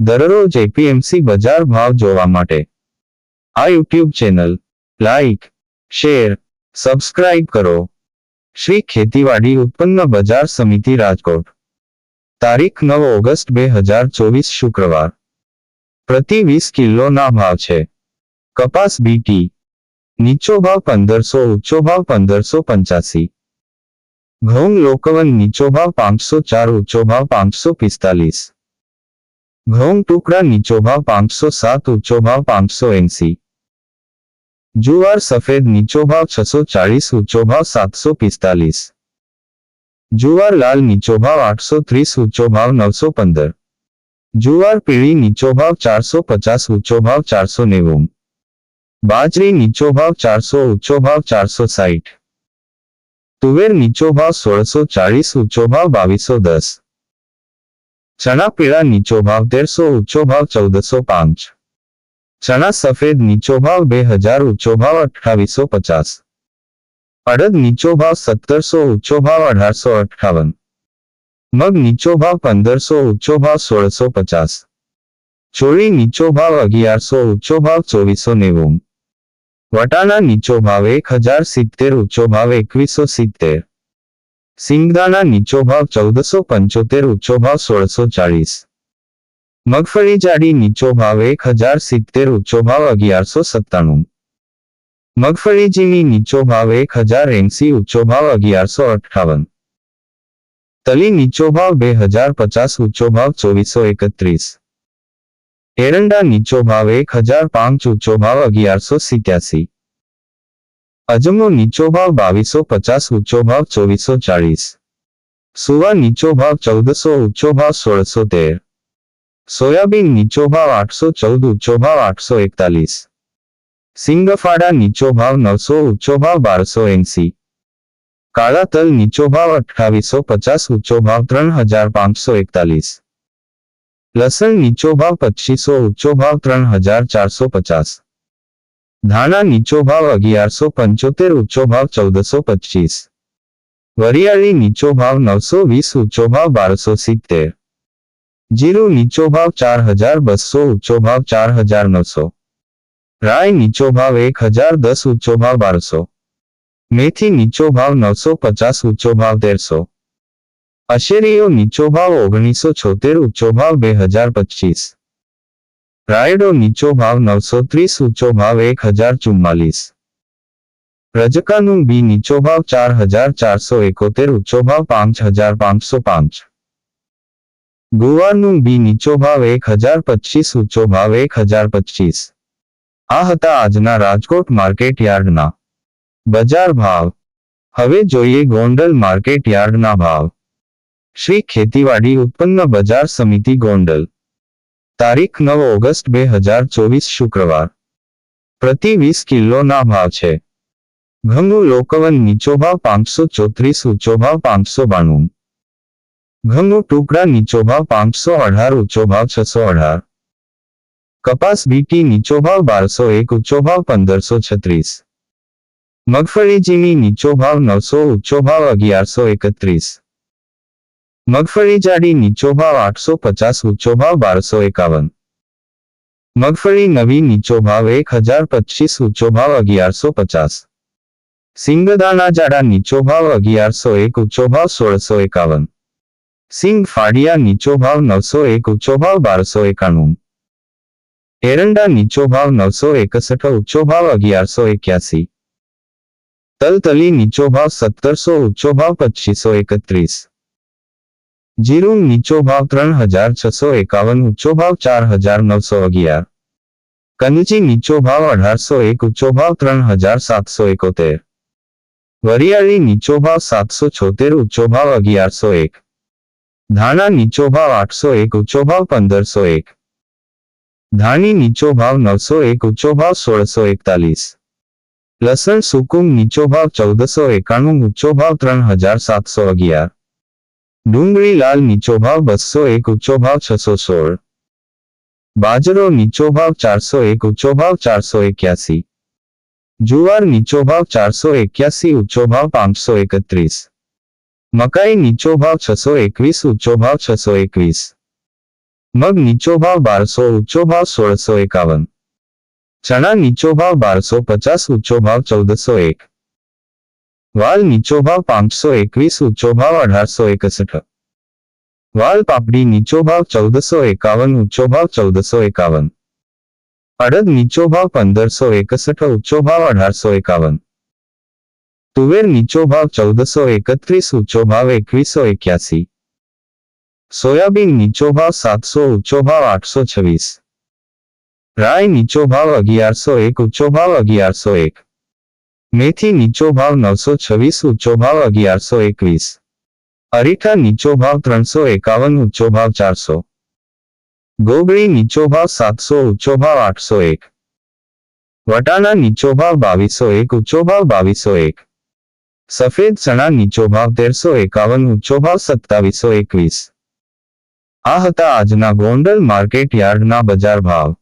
દરરોજ એપીએમસી બજાર ભાવ જોવા માટે આ YouTube channel like share subscribe કરો શ્રી ખેતીવાડી ઉત્પન્ન બજાર સમિતિ રાજકોટ તારીખ નવ ઓગસ્ટ બે હજાર ચોવીસ શુક્રવાર પ્રતિ વીસ કિલોના ભાવ છે કપાસ બીટી નીચો ભાવ પંદરસો ઊંચો ભાવ પંદરસો પંચ્યાસી ઘઉં લોકવન નીચો ભાવ પાંચસો ચાર ઊંચો ભાવ પાંચસો પિસ્તાલીસ ઘઉં ટુકડા નીચો ભાવ પાંચસો સાત ઊંચો ભાવ પાંચસો એંસી જુવાર સફેદ નીચો ભાવ છસો ચાળીસ ઊંચો ભાવ સાતસો પિસ્તાલીસ જુવાર લાલ નીચો ભાવ આઠસો ત્રીસ ઊંચો ભાવ નવસો પંદર જુવાર પીળી નીચો ભાવ ચારસો પચાસ ઊંચો ભાવ ચારસો નેવું બાજરી નીચો ભાવ ચારસો ઊંચો ભાવ ચારસો સાઠ તુવેર નીચો ભાવ સોળસો ચાળીસ ઊંચો ભાવ બાવીસો દસ ચણા પીળા નીચો ભાવ તેરસો ઊંચો ભાવ ચૌદસો પાંચ ચણા સફેદ નીચો ભાવ બે હજાર ઊંચો ભાવ અઠ્ઠાવીસો પચાસ અડદ નીચો ભાવ સત્તરસો ઊંચો ભાવ અઢારસો અઠ્ઠાવન મગ નીચો ભાવ પંદરસો ઊંચો ભાવ સોળસો પચાસ ચોળી નીચો ભાવ અગિયારસો ઊંચો ભાવ ચોવીસો નેવું વટાણા નીચો ભાવ એક હજાર સિત્તેર ઊંચો ભાવ એકવીસો સિત્તેર સિંગદાણા નીચો ભાવ ચૌદસો પંચોતેર ઊંચો ભાવ સોળસો ચાળીસ મગફળી જાડી નીચો ભાવ એક હજાર સિત્તેર ઊંચો ભાવ અગિયારસો સત્તાણું મગફળી ઝીણી નીચો ભાવ એક હજાર એંસી ઊંચો ભાવ અગિયારસો અઠ્ઠાવન તલી નીચો ભાવ બે હજાર પચાસ ઊંચો ભાવ ચોવીસો એકત્રીસ એરંડા નીચો ભાવ એક હજાર પાંચ ઊંચો ભાવ અગિયારસો સિત્યાસી અજમો નીચો ભાવ બાવીસો પચાસ ઊંચો ભાવ ચોવીસો ચાળીસ સુવા નીચો ભાવ ચૌદસો ઊંચો ભાવ સોળસો તેર સોયાબીન નીચો ભાવ આઠસો ચૌદ ઊંચો ભાવ આઠસો એકતાલીસ સિંગફાડા નીચો ભાવ નવસો ઊંચો ભાવ બારસો એંસી કાળા તલ નીચો ભાવ અઠ્ઠાવીસો પચાસ ઊંચો ભાવ ત્રણ હજાર પાંચસો એકતાલીસ લસણ નીચો ભાવ પચીસો ઊંચો ભાવ ત્રણ હજાર ચારસો પચાસ ધાણા નીચો ભાવ અગિયારસો પંચોતેર ઊંચો ભાવ ચૌદસો પચીસ વરિયાળી નીચો ભાવ નવસો વીસ ઊંચો ભાવ બારસો સિત્તેર જીરું નીચો ભાવ ચાર હજાર બસો ઊંચો ભાવ ચાર હજાર નવસો રાય નીચો ભાવ એક હજાર દસ ઊંચો ભાવ બારસો મેથી નીચો ભાવ નવસો પચાસ ઊંચો ભાવ તેરસો અશેરીઓ નીચો ભાવ ઓગણીસો છોતેર ઊંચો ભાવ બે હજાર પચીસ રાયડો નીચો ભાવ નવસો ત્રીસ, ઊંચો ભાવ એક હજાર ચુમ્માલીસ. રજકાનું બી નીચો ભાવ ચાર હજાર ચારસો એકોતેર, ઊંચો ભાવ પાંચ હજાર પાંચસો પાંચ. ગુવારનું બી નીચો ભાવ એક હજાર પચીસ, ઊંચો ભાવ એક હજાર પચીસ. આ હતા આજના રાજકોટ માર્કેટ યાર્ડના. બજાર ભાવ. હવે જોઈએ ગોંડલ માર્કેટ યાર્ડના ભાવ. શ્રી ખેતીવાડી ઉત્પન્ન બજાર સમિતિ ગોંડલ. તારીખ નવ ઓગસ્ટ બે હજાર ચોવીસ શુક્રવાર. પ્રતિ વીસ કિલોના ભાવ છે. ઘઉંનું લોકવન નીચો ભાવ પાંચસો ચોત્રીસ ઊંચો ભાવ પાંચસો બાણું. ઘઉંનું ટુકડા નીચો ભાવ પાંચસો અઢાર ઊંચો ભાવ છસો અઢાર. કપાસ બીટી નીચો ભાવ બારસો એક ઊંચો ભાવ પંદરસો છત્રીસ. મગફળી ઝીણી નીચો ભાવ નવસો ઊંચો ભાવ અગિયારસો એકત્રીસ. મગફળી જાડી નીચો ભાવ આઠસો પચાસ ઊંચો ભાવ બારસો એકાવન મગફળી નવી નીચો ભાવ એક હજાર પચીસ ઊંચો ભાવ અગિયારસો પચાસ સિંગદાણા જાડા નીચો ભાવ અગિયારસો એક ઊંચો ભાવ સોળસો એકાવન સિંગ ફાડિયા નીચો ભાવ નવસો એક ઊંચો ભાવ બારસો એકાણું એરંડા નીચો ભાવ નવસો એકસઠ ઊંચો ભાવ અગિયારસો એક્યાસી તલતલી નીચો ભાવ સત્તરસો ઊંચો ભાવ પચીસો એકત્રીસ જીરું નીચો ભાવ ત્રણ હજાર છસો એકાવન ઊંચો ભાવ ચાર હજાર નવસો અગિયાર કનજી નીચો ભાવ અઢારસો એક ઊંચો ભાવ ત્રણ હજાર સાતસો એકોતેર વરિયાળી નીચો ભાવ સાતસો છોતેર ઊંચો ભાવ અગિયારસો એક ધાણા નીચો ભાવ આઠસો એક ઊંચો ભાવ પંદરસો એક ધાણી નીચો ભાવ નવસો એક ઊંચો ભાવ સોળસો એકતાલીસ લસણ સુકુમ નીચો ભાવ ચૌદસો એકાણું ઊંચો ભાવ ત્રણ હજાર સાતસો અગિયાર ડુંગળી લાલ નીચો ભાવ બસો એક ઊંચો ભાવ છસો સોળ બાજરો નીચો ભાવ ચારસો એક ઊંચો ભાવ ચારસો એક્યાસી જુવાર નીચો ભાવ ચારસો એક્યાસી ઊંચો ભાવ પાંચસો એકત્રીસ મકાઈ નીચો ભાવ છસો એકવીસ ઊંચો ભાવ છસો એકવીસ મગ નીચો ભાવ બારસો ઊંચો ભાવ સોળસો એકાવન ચણા નીચો ભાવ બારસો પચાસ ઊંચો ભાવ ચૌદસો એક વાલ નીચો ભાવ પાંચસો એકવીસ ઊંચો ભાવ અઢારસો એકસઠ વાલ પાપડી નીચો ભાવ ચૌદસો એકાવન ઊંચો ભાવ ચૌદસો એકાવન અડદ નીચો ભાવ પંદરસો એકસઠ ઊંચો ભાવ અઢારસો એકાવન તુવેર નીચો ભાવ ચૌદસો એકત્રીસ ઊંચો ભાવ એકવીસો એક્યાસી સોયાબીન નીચો ભાવ સાતસો ઊંચો ભાવ આઠસો છવ્વીસ રાય નીચો ભાવ અગિયારસો એક ઊંચો ભાવ અગિયારસો એક મેથી નીચો ભાવ નવસો છવ્વીસ, ઊંચો ભાવ અગિયારસો એકવીસ. અરીઠા નીચો ભાવ ત્રણસો એકાવન, ઊંચો ભાવ ચારસો. ગોગળી નીચો ભાવ સાતસો, ઊંચો ભાવ આઠસો એક. વટાણા નીચો ભાવ બાવીસો એક, ઊંચો ભાવ બાવીસો એક. સફેદ ચણા નીચો ભાવ તેરસો એકાવન, ઊંચો ભાવ સત્તાવીસો એકવીસ. આ હતા આજના ગોંડલ માર્કેટ યાર્ડના બજાર ભાવ.